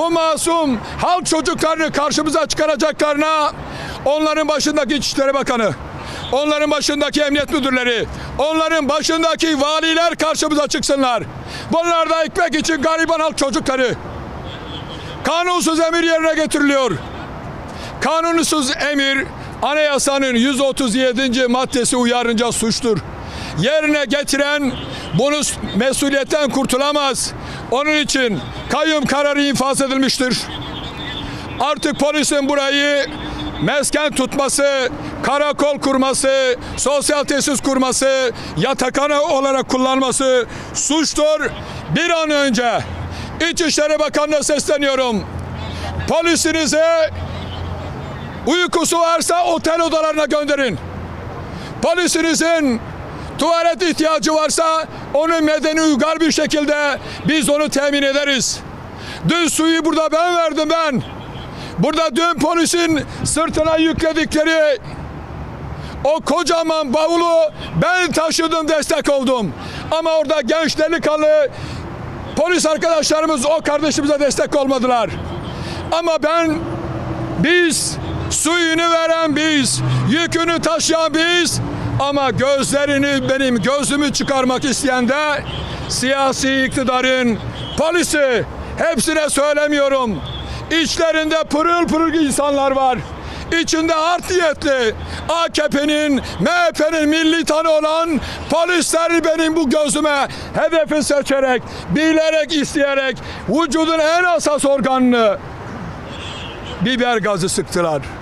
bu masum halk çocuklarını karşımıza çıkaracaklarına onların başındaki İçişleri Bakanı, onların başındaki emniyet müdürleri, onların başındaki valiler karşımıza çıksınlar. Bunlar da ekmek için gariban halk çocukları. Kanunsuz emir yerine getiriliyor. Kanunsuz emir anayasanın 137. maddesi uyarınca suçtur. Yerine getiren bunu mesuliyetten kurtulamaz. Onun için kayyum kararı infaz edilmiştir. Artık polisin burayı mesken tutması, karakol kurması, sosyal tesis kurması, yatakhane olarak kullanması suçtur. Bir an önce İçişleri Bakanı'na sesleniyorum. Polisinize uykusu varsa otel odalarına gönderin. Polisinizin tuvalet ihtiyacı varsa onu medeni uygar bir şekilde biz onu temin ederiz. Dün suyu burada ben verdim ben. Burada dün polisin sırtına yükledikleri o kocaman bavulu ben taşıdım destek oldum. Ama orada genç delikanlı polis arkadaşlarımız o kardeşimize destek olmadılar. Ama ben biz suyunu veren biz, yükünü taşıyan biz ama gözlerini benim gözümü çıkarmak isteyen de siyasi iktidarın polisi hepsine söylemiyorum. İçlerinde pırıl pırıl insanlar var. İçinde art niyetli AKP'nin, MHP'nin militanı olan polisler benim bu gözüme hedefi seçerek, bilerek, isteyerek vücudun en hassas organını biber gazı sıktılar.